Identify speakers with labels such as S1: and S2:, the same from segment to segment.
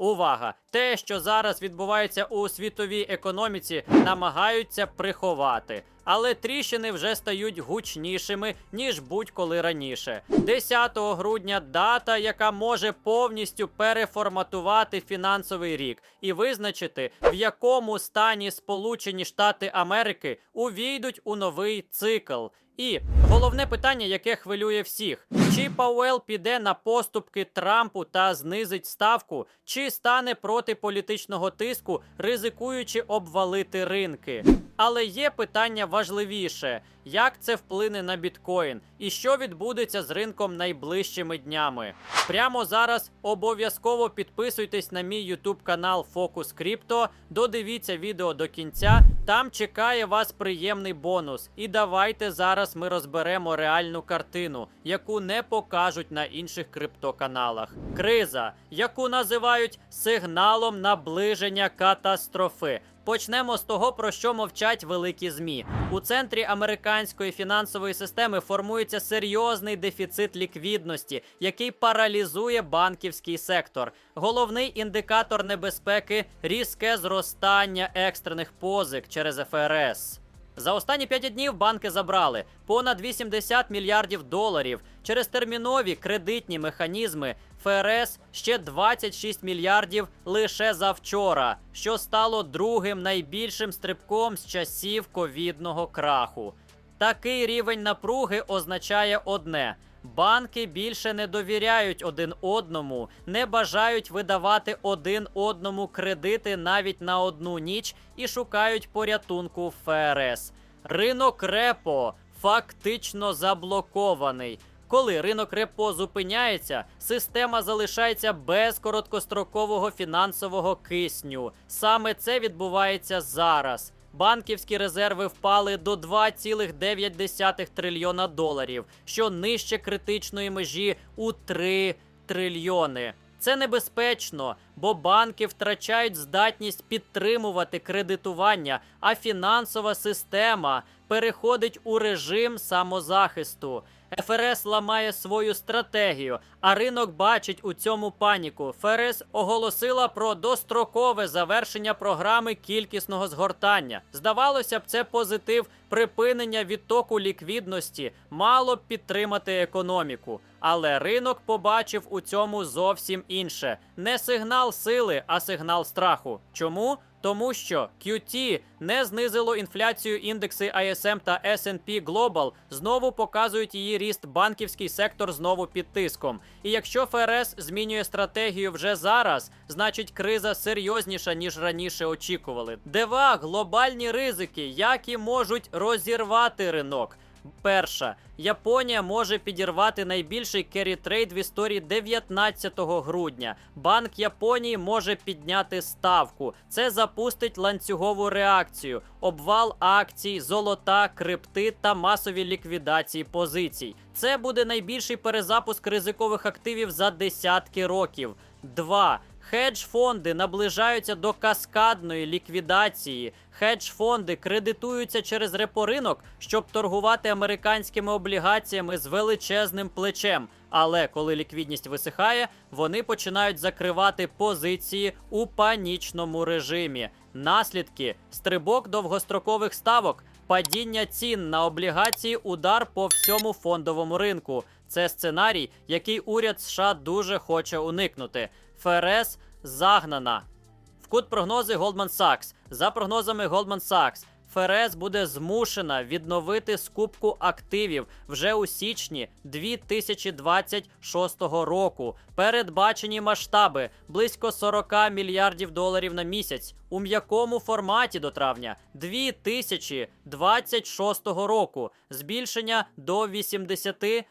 S1: Увага! Те, що зараз відбувається у світовій економіці, намагаються приховати. Але тріщини вже стають гучнішими ніж будь-коли раніше. 10 грудня дата, яка може повністю переформатувати фінансовий рік і визначити, в якому стані Сполучені Штати Америки увійдуть у новий цикл. І головне питання, яке хвилює всіх: чи Пауел піде на поступки Трампу та знизить ставку, чи стане проти політичного тиску, ризикуючи обвалити ринки. Але є питання важливіше: як це вплине на біткоін і що відбудеться з ринком найближчими днями. Прямо зараз обов'язково підписуйтесь на мій YouTube канал Focus Crypto, додивіться відео до кінця. Там чекає вас приємний бонус. І давайте зараз ми розберемо реальну картину, яку не покажуть на інших криптоканалах. Криза, яку називають сигналом наближення катастрофи. Почнемо з того, про що мовчать великі змі. У центрі американської фінансової системи формується серйозний дефіцит ліквідності, який паралізує банківський сектор. Головний індикатор небезпеки різке зростання екстрених позик через ФРС. За останні 5 днів банки забрали понад 80 мільярдів доларів. Через термінові кредитні механізми ФРС ще 26 мільярдів лише за вчора, що стало другим найбільшим стрибком з часів ковідного краху. Такий рівень напруги означає одне: банки більше не довіряють один одному, не бажають видавати один одному кредити навіть на одну ніч і шукають порятунку в ФРС. Ринок репо фактично заблокований. Коли ринок репо зупиняється, система залишається без короткострокового фінансового кисню. Саме це відбувається зараз. Банківські резерви впали до 2,9 трильйона доларів, що нижче критичної межі у 3 трильйони. Це небезпечно, бо банки втрачають здатність підтримувати кредитування, а фінансова система переходить у режим самозахисту. ФРС ламає свою стратегію, а ринок бачить у цьому паніку. ФРС оголосила про дострокове завершення програми кількісного згортання. Здавалося б, це позитив припинення відтоку ліквідності мало б підтримати економіку. Але ринок побачив у цьому зовсім інше: не сигнал сили, а сигнал страху. Чому? Тому що QT не знизило інфляцію індекси ISM та S&P Global, знову показують її ріст банківський сектор знову під тиском. І якщо ФРС змінює стратегію вже зараз, значить криза серйозніша ніж раніше очікували. Дева глобальні ризики, які можуть розірвати ринок. Перша Японія може підірвати найбільший керрі-трейд в історії 19 грудня. Банк Японії може підняти ставку. Це запустить ланцюгову реакцію, обвал акцій, золота, крипти та масові ліквідації позицій. Це буде найбільший перезапуск ризикових активів за десятки років. Два. Хедж-фонди наближаються до каскадної ліквідації. Хедж-фонди кредитуються через репоринок, щоб торгувати американськими облігаціями з величезним плечем. Але коли ліквідність висихає, вони починають закривати позиції у панічному режимі. Наслідки стрибок довгострокових ставок, падіння цін на облігації, удар по всьому фондовому ринку. Це сценарій, який уряд США дуже хоче уникнути. ФРС загнана. В кут прогнози Goldman Sachs. За прогнозами Goldman Sachs, ФРС буде змушена відновити скупку активів вже у січні 2026 року. Передбачені масштаби близько 40 мільярдів доларів на місяць у м'якому форматі до травня 2026 року. Збільшення до 80-100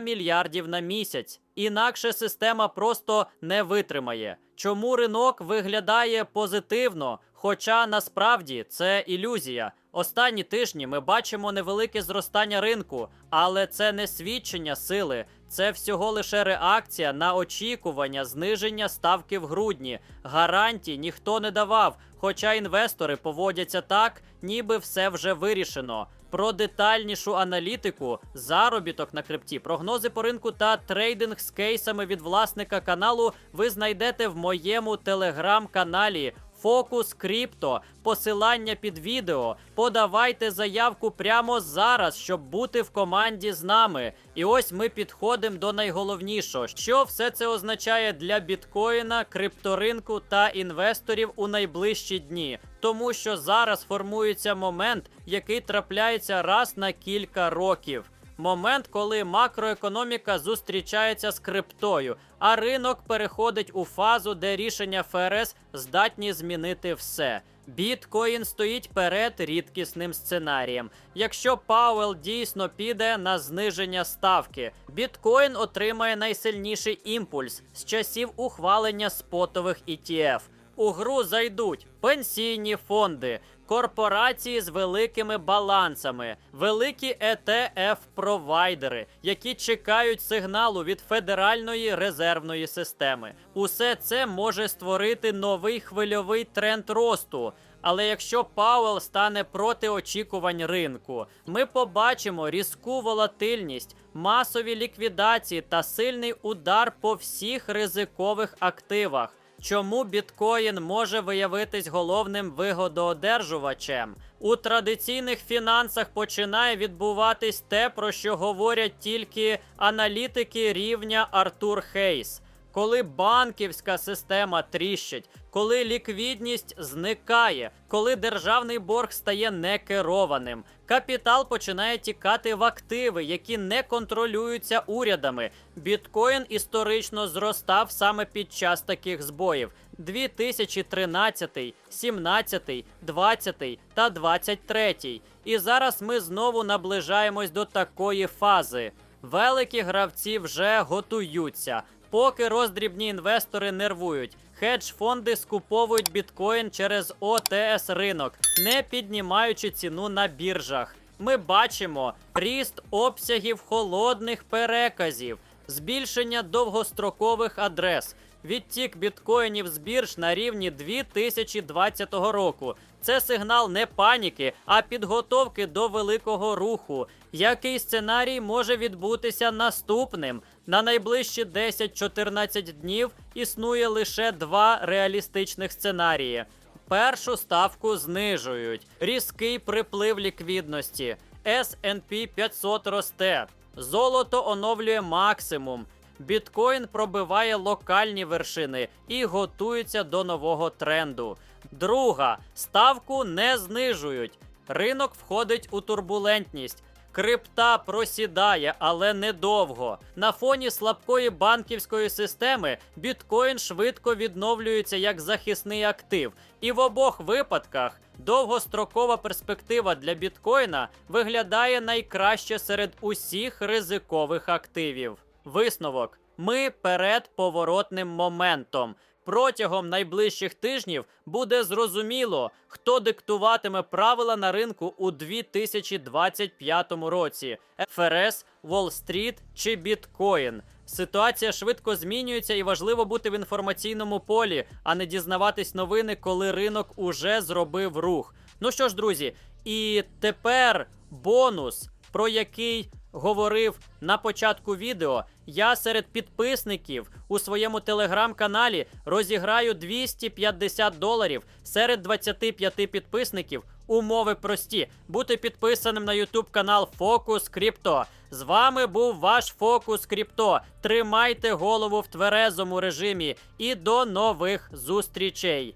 S1: мільярдів на місяць. Інакше система просто не витримає. Чому ринок виглядає позитивно? Хоча насправді це ілюзія. Останні тижні ми бачимо невелике зростання ринку, але це не свідчення сили, це всього лише реакція на очікування зниження ставки в грудні. Гарантій ніхто не давав, хоча інвестори поводяться так, ніби все вже вирішено. Про детальнішу аналітику, заробіток на крипті, прогнози по ринку та трейдинг з кейсами від власника каналу ви знайдете в моєму телеграм-каналі. Фокус Крипто, посилання під відео. Подавайте заявку прямо зараз, щоб бути в команді з нами. І ось ми підходимо до найголовнішого, що все це означає для біткоїна, крипторинку та інвесторів у найближчі дні. Тому що зараз формується момент, який трапляється раз на кілька років. Момент, коли макроекономіка зустрічається з криптою, а ринок переходить у фазу, де рішення ФРС здатні змінити все. Біткоін стоїть перед рідкісним сценарієм. Якщо Пауел дійсно піде на зниження ставки, біткоін отримає найсильніший імпульс з часів ухвалення спотових ETF. У гру зайдуть пенсійні фонди, корпорації з великими балансами, великі ETF-провайдери, які чекають сигналу від Федеральної резервної системи. Усе це може створити новий хвильовий тренд росту. Але якщо Пауел стане проти очікувань ринку, ми побачимо різку волатильність, масові ліквідації та сильний удар по всіх ризикових активах. Чому біткоін може виявитись головним вигодоодержувачем? У традиційних фінансах починає відбуватись те, про що говорять тільки аналітики рівня Артур Хейс. Коли банківська система тріщить, коли ліквідність зникає, коли державний борг стає некерованим, капітал починає тікати в активи, які не контролюються урядами. Біткоін історично зростав саме під час таких збоїв: 2013, 17, 20 та 23. І зараз ми знову наближаємось до такої фази. Великі гравці вже готуються. Поки роздрібні інвестори нервують, хедж-фонди скуповують біткоін через ОТС ринок, не піднімаючи ціну на біржах. Ми бачимо ріст обсягів холодних переказів, збільшення довгострокових адрес, відтік біткоїнів з бірж на рівні 2020 року. Це сигнал не паніки, а підготовки до великого руху. Який сценарій може відбутися наступним? На найближчі 10-14 днів існує лише два реалістичних сценарії. Першу ставку знижують, різкий приплив ліквідності. S&P 500 росте. Золото оновлює максимум. Біткоін пробиває локальні вершини і готується до нового тренду. Друга ставку не знижують. Ринок входить у турбулентність. Крипта просідає, але недовго. На фоні слабкої банківської системи біткоін швидко відновлюється як захисний актив. І в обох випадках довгострокова перспектива для біткоїна виглядає найкраще серед усіх ризикових активів. Висновок: ми перед поворотним моментом. Протягом найближчих тижнів буде зрозуміло, хто диктуватиме правила на ринку у 2025 році: ФРС, Уолл-стріт чи біткоін. Ситуація швидко змінюється і важливо бути в інформаційному полі, а не дізнаватись новини, коли ринок уже зробив рух. Ну що ж, друзі, і тепер бонус, про який говорив на початку відео. Я серед підписників у своєму телеграм-каналі розіграю 250 доларів серед 25 підписників. Умови прості. Бути підписаним на YouTube канал Фокус Крипто. З вами був ваш Фокус Крипто. Тримайте голову в тверезому режимі і до нових зустрічей.